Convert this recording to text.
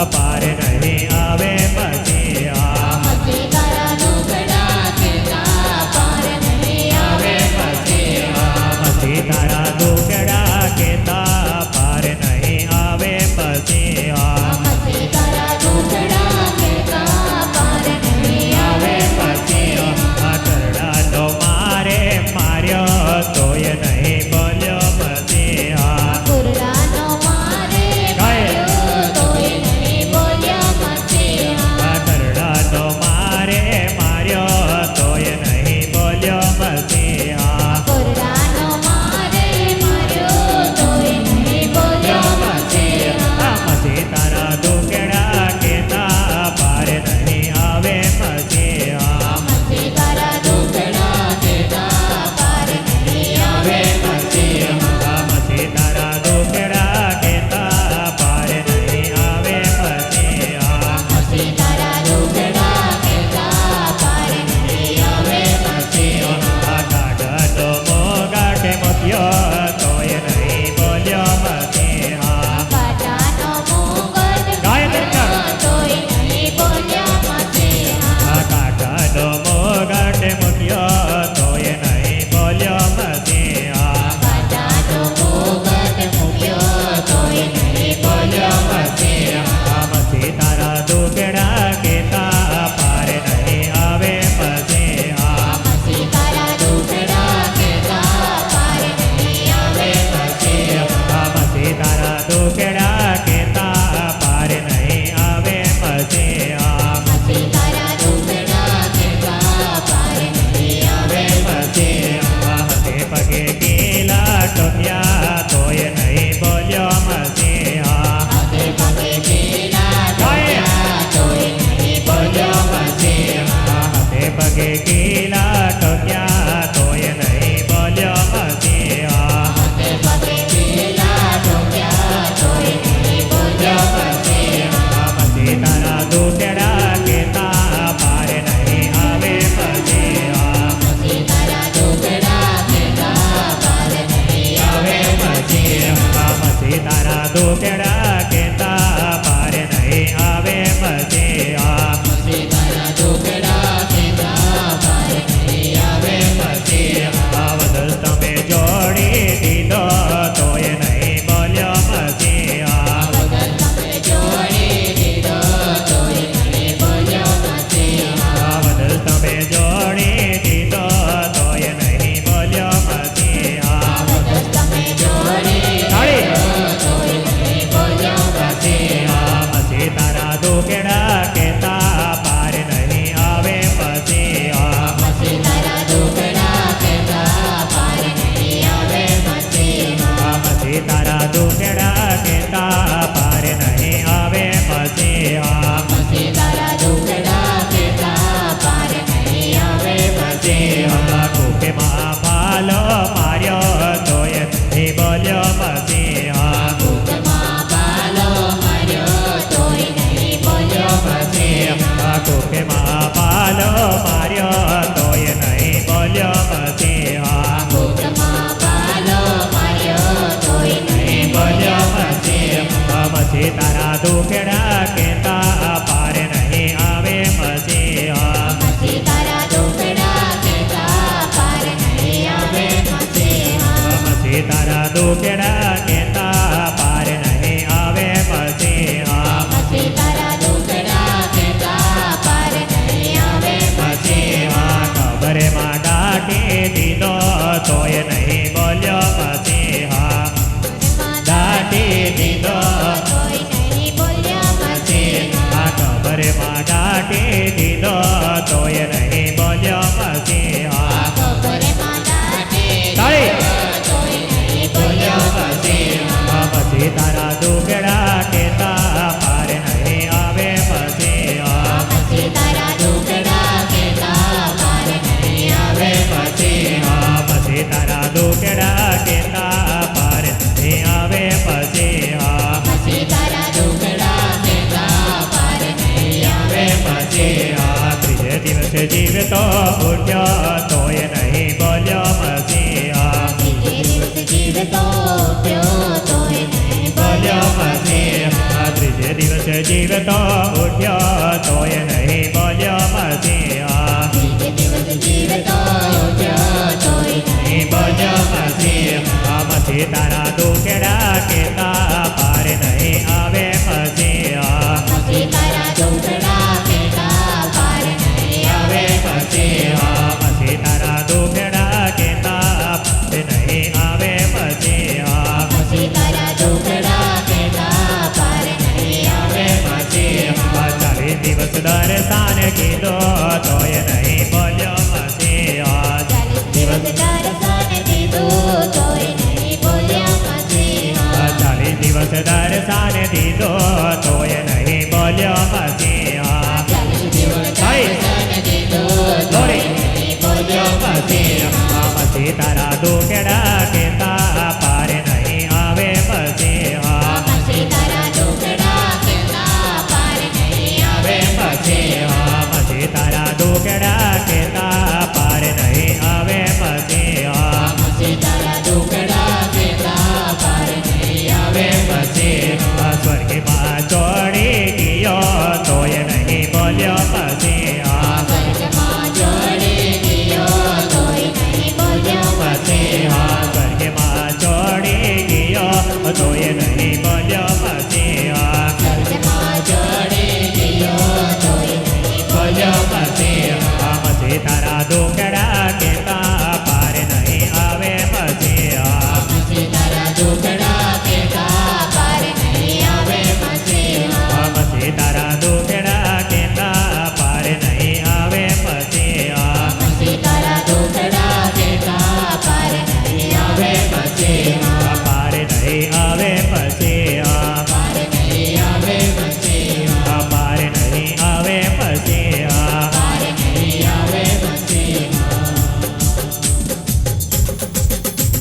rapaz. તું કેડા સાધુ કેડા કેતા ત્રીજે દિવસે જીવતો ઉઠ્યો તોય નહીં બોલ્યો મસીહા બોલ્યો મસીહા મસી તારા દુખડા કેતા પાર નહીં આવે મતદાર સાને દીધો Yeah.